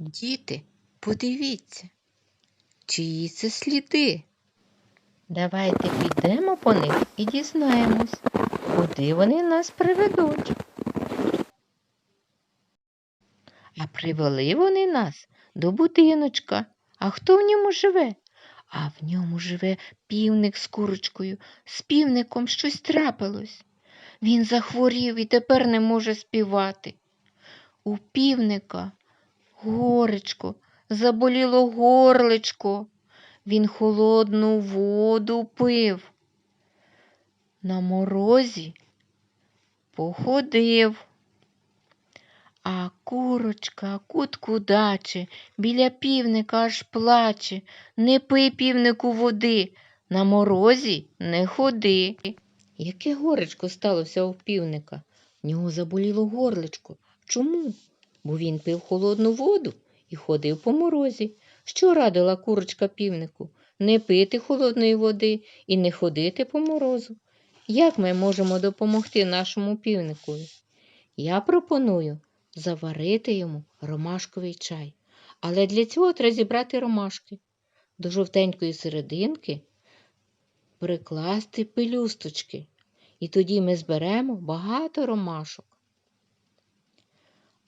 Діти, подивіться, чиї це сліди. Давайте підемо по них і дізнаємось, куди вони нас приведуть. А привели вони нас до будиночка. А хто в ньому живе? А в ньому живе півник з курочкою. З півником щось трапилось. Він захворів і тепер не може співати. У півника горечко, заболіло горличко. Він холодну воду пив. На морозі походив. А курочка кутку даче, біля півника аж плаче. Не пий півнику води, на морозі не ходи. Яке горечко сталося у півника? В нього заболіло горличко. Чому? Бо він пив холодну воду і ходив по морозі. Що радила курочка півнику? Не пити холодної води і не ходити по морозу. Як ми можемо допомогти нашому півникові? Я пропоную заварити йому ромашковий чай. Але для цього треба зібрати ромашки. До жовтенької серединки прикласти пелюсточки. І тоді ми зберемо багато ромашок.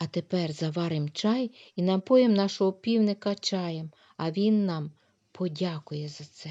А тепер заварим чай і напоїм нашого півника чаєм, а він нам подякує за це.